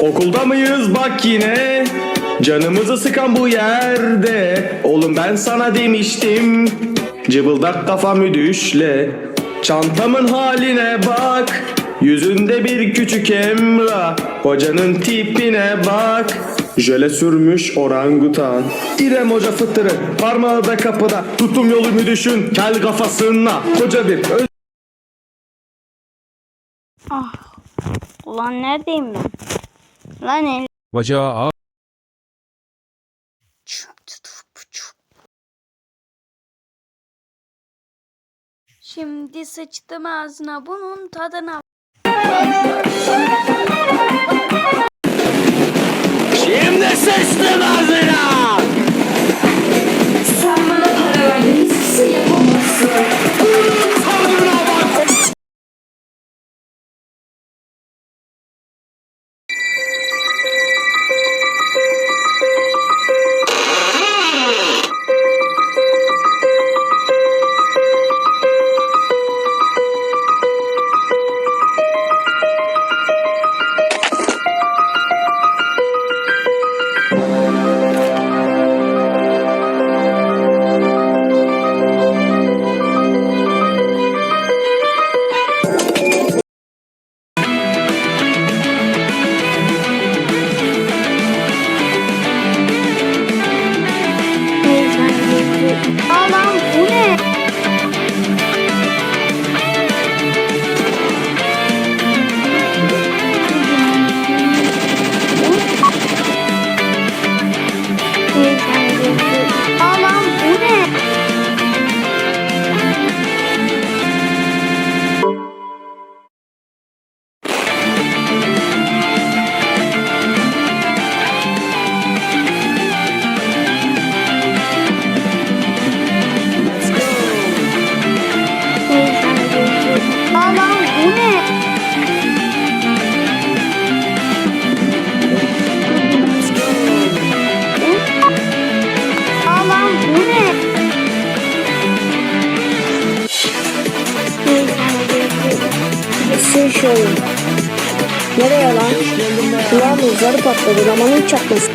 Okulda mıyız? Bak yine. Canımızı sıkan bu yerde. Oğlum ben sana demiştim. Cıbıldak kafa müdüşle. Çantamın haline bak. Yüzünde bir küçük emra Hocanın tipine bak. Jöle sürmüş orangutan. İrem hoca fıtırı Parmağı da kapıda. Tutum yolu müdüşün Kel kafasına. Koca bir öz- Ah. Ulan neredeyim ben? Lan el. Bacağı ağ- Şimdi sıçtım ağzına bunun tadına. Oyun. Nereye lan? Kulağımın zarı patladı. Zamanın çakması.